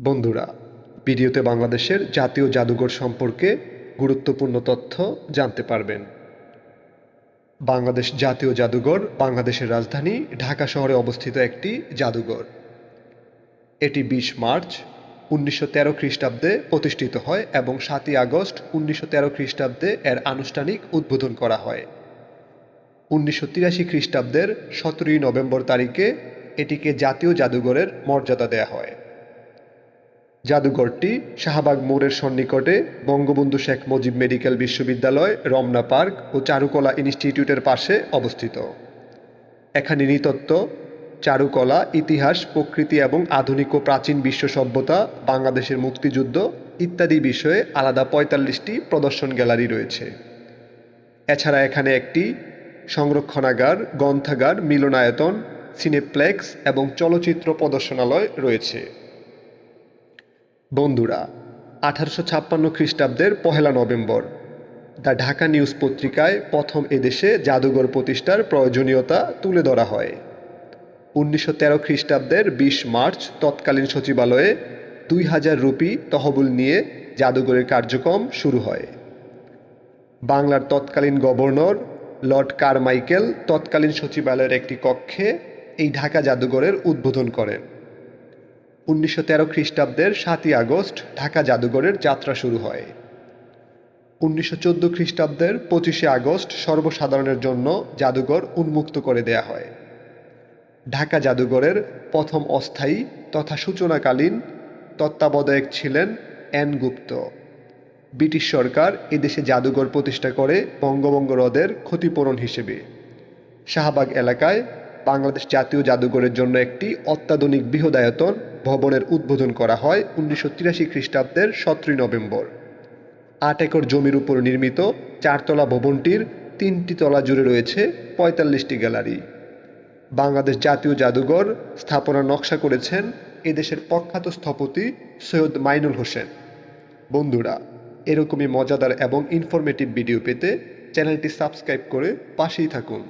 বন্ধুরা, ভিডিওতে বাংলাদেশের জাতীয় জাদুঘর সম্পর্কে গুরুত্বপূর্ণ তথ্য জানতে পারবেন। বাংলাদেশ জাতীয় জাদুঘর বাংলাদেশের রাজধানী ঢাকা শহরে অবস্থিত একটি জাদুঘর। এটি বিশ মার্চ উনিশশো তেরো খ্রিস্টাব্দে প্রতিষ্ঠিত হয় এবং সাতই আগস্ট উনিশশো তেরো খ্রিস্টাব্দে এর আনুষ্ঠানিক উদ্বোধন করা হয়। উনিশশো তিরাশি খ্রিস্টাব্দের সতেরোই নভেম্বর তারিখে এটিকে জাতীয় জাদুঘরের মর্যাদা দেয়া হয়। জাদুঘরটি শাহবাগ মোড়ের সন্নিকটে বঙ্গবন্ধু শেখ মুজিব মেডিকেল বিশ্ববিদ্যালয়, রমনা পার্ক ও চারুকলা ইনস্টিটিউটের পাশে অবস্থিত। এখানে নৃতত্ত্ব, চারুকলা, ইতিহাস, প্রকৃতি এবং আধুনিক ও প্রাচীন বিশ্ব সভ্যতা, বাংলাদেশের মুক্তিযুদ্ধ ইত্যাদি বিষয়ে আলাদা পঁয়তাল্লিশটি প্রদর্শন গ্যালারি রয়েছে। এছাড়া এখানে একটি সংরক্ষণাগার, গ্রন্থাগার, মিলনায়তন, সিনেপ্লেক্স এবং চলচ্চিত্র প্রদর্শনালয় রয়েছে। বন্ধুরা, আঠারোশো ছাপ্পান্ন খ্রিস্টাব্দের পহেলা নভেম্বর। দ্য ঢাকা নিউজ পত্রিকায় প্রথম এদেশে জাদুঘর প্রতিষ্ঠার প্রয়োজনীয়তা তুলে ধরা হয়। উনিশশো তেরো খ্রিস্টাব্দের বিশ মার্চ তৎকালীন সচিবালয়ে দুই হাজার রুপি তহবিল নিয়ে জাদুঘরের কার্যক্রম শুরু হয়। বাংলার তৎকালীন গভর্নর লর্ড কারমাইকেল তৎকালীন সচিবালয়ের একটি কক্ষে এই ঢাকা জাদুঘরের উদ্বোধন করেন। উনিশশো তেরো খ্রিস্টাব্দের সাতই আগস্ট ঢাকা জাদুঘরের যাত্রা শুরু হয়। উনিশশো চোদ্দ খ্রিস্টাব্দের পঁচিশে আগস্ট সর্বসাধারণের জন্য জাদুঘর উন্মুক্ত করে দেয়া হয়। ঢাকা জাদুঘরের প্রথম অস্থায়ী তথা সূচনাকালীন তত্ত্বাবধায়ক ছিলেন এন গুপ্ত। ব্রিটিশ সরকার এদেশে জাদুঘর প্রতিষ্ঠা করে বঙ্গভঙ্গ হ্রদের ক্ষতিপূরণ হিসেবে। শাহবাগ এলাকায় বাংলাদেশ জাতীয় জাদুঘরের জন্য একটি অত্যাধুনিক বৃহদায়তন ভবনের উদ্বোধন করা হয় উনিশশো তিরাশি খ্রিস্টাব্দের সতেরোই নভেম্বর। আট একর জমির উপর নির্মিত চারতলা ভবনটির তিনটি তলা জুড়ে রয়েছে পঁয়তাল্লিশটি গ্যালারি। বাংলাদেশ জাতীয় জাদুঘর স্থাপনার নকশা করেছেন এদেশের প্রখ্যাত স্থপতি সৈয়দ মাইনুল হোসেন। বন্ধুরা, এরকমই মজাদার এবং ইনফরমেটিভ ভিডিও পেতে চ্যানেলটি সাবস্ক্রাইব করে পাশেই থাকুন।